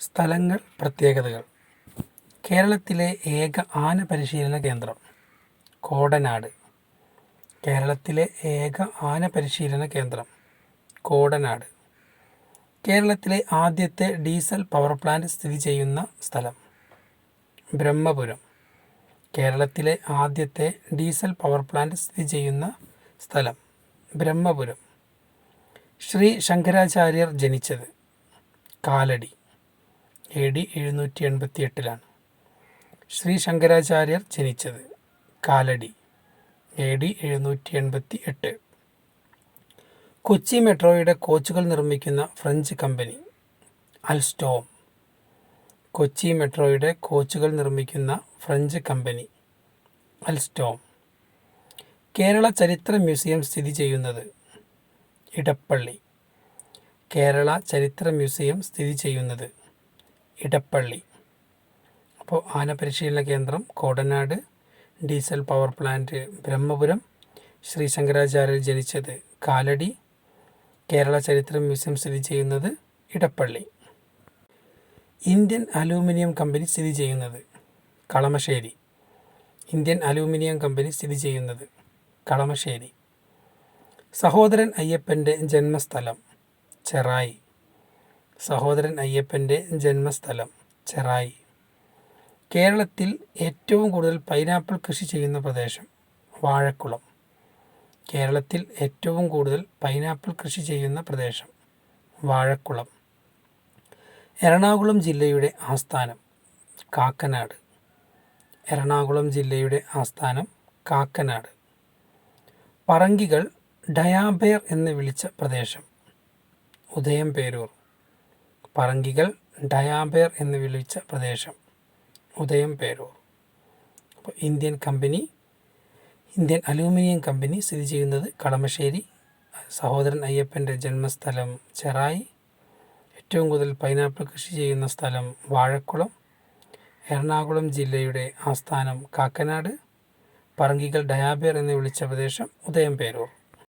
സ്ഥലങ്ങൾ പ്രത്യേകതകൾ. കേരളത്തിലെ ഏക ആന പരിശീലന കേന്ദ്രം കോടനാട്. കേരളത്തിലെ ഏക ആന പരിശീലന കേന്ദ്രം കോടനാട്. കേരളത്തിലെ ആദ്യത്തെ ഡീസൽ പവർ പ്ലാന്റ് സ്ഥിതി ചെയ്യുന്ന സ്ഥലം ബ്രഹ്മപുരം. കേരളത്തിലെ ആദ്യത്തെ ഡീസൽ പവർ പ്ലാന്റ് സ്ഥിതി ചെയ്യുന്ന സ്ഥലം ബ്രഹ്മപുരം. ശ്രീ ശങ്കരാചാര്യർ ജനിച്ചത് കാലടി. എ ഡി എഴുന്നൂറ്റി എൺപത്തി എട്ടിലാണ് ശ്രീ ശങ്കരാചാര്യർ ജനിച്ചത് കാലടി എ ഡി എഴുന്നൂറ്റി എൺപത്തി എട്ട് കൊച്ചി മെട്രോയുടെ കോച്ചുകൾ നിർമ്മിക്കുന്ന ഫ്രഞ്ച് കമ്പനി അൽസ്റ്റോം. കൊച്ചി മെട്രോയുടെ കോച്ചുകൾ നിർമ്മിക്കുന്ന ഫ്രഞ്ച് കമ്പനി അൽസ്റ്റോം. കേരള ചരിത്ര മ്യൂസിയം സ്ഥിതി ചെയ്യുന്നത് ഇടപ്പള്ളി. കേരള ചരിത്ര മ്യൂസിയം സ്ഥിതി ചെയ്യുന്നത് ഇടപ്പള്ളി. അപ്പോൾ ആന പരിശീലന കേന്ദ്രം Kodanad diesel power plant Brahmapuram Sri Shankaracharya ജനിച്ചത് കാലടി കേരള ചരിത്ര മ്യൂസിയം സ്ഥിതി ചെയ്യുന്നത് ഇടപ്പള്ളി. ഇന്ത്യൻ അലൂമിനിയം കമ്പനി സ്ഥിതി ചെയ്യുന്നത് കളമശ്ശേരി. ഇന്ത്യൻ അലൂമിനിയം കമ്പനി സ്ഥിതി ചെയ്യുന്നത് കളമശ്ശേരി. സഹോദരൻ അയ്യപ്പന്റെ ജന്മസ്ഥലം ചെറായി. സഹോദരൻ അയ്യപ്പന്റെ ജന്മസ്ഥലം ചെറായി. കേരളത്തിൽ ഏറ്റവും കൂടുതൽ പൈനാപ്പിൾ കൃഷി ചെയ്യുന്ന പ്രദേശം വാഴക്കുളം. കേരളത്തിൽ ഏറ്റവും കൂടുതൽ പൈനാപ്പിൾ കൃഷി ചെയ്യുന്ന പ്രദേശം വാഴക്കുളം. എറണാകുളം ജില്ലയുടെ ആസ്ഥാനം കാക്കനാട്. എറണാകുളം ജില്ലയുടെ ആസ്ഥാനം കാക്കനാട്. പറങ്കികൾ ഡയാബേർ എന്ന് വിളിച്ച പ്രദേശം. ഉദയം പേരൂർ പറങ്കികൾ ഡയാബേർ എന്ന് വിളിച്ച പ്രദേശം ഉദയം പേരൂർ. അപ്പോൾ Indian company Indian aluminium company സ്ഥിതി ചെയ്യുന്നത് കളമശ്ശേരി. സഹോദരൻ അയ്യപ്പന്റെ ജന്മസ്ഥലം ചെറായി. ഏറ്റവും കൂടുതൽ പൈനാപ്പിൾ കൃഷി ചെയ്യുന്ന സ്ഥലം വാഴക്കുളം. എറണാകുളം ജില്ലയുടെ ആസ്ഥാനം കാക്കനാട്. പറങ്കികൾ ഡയാബേർ എന്ന് വിളിച്ച പ്രദേശം ഉദയം പേരൂർ.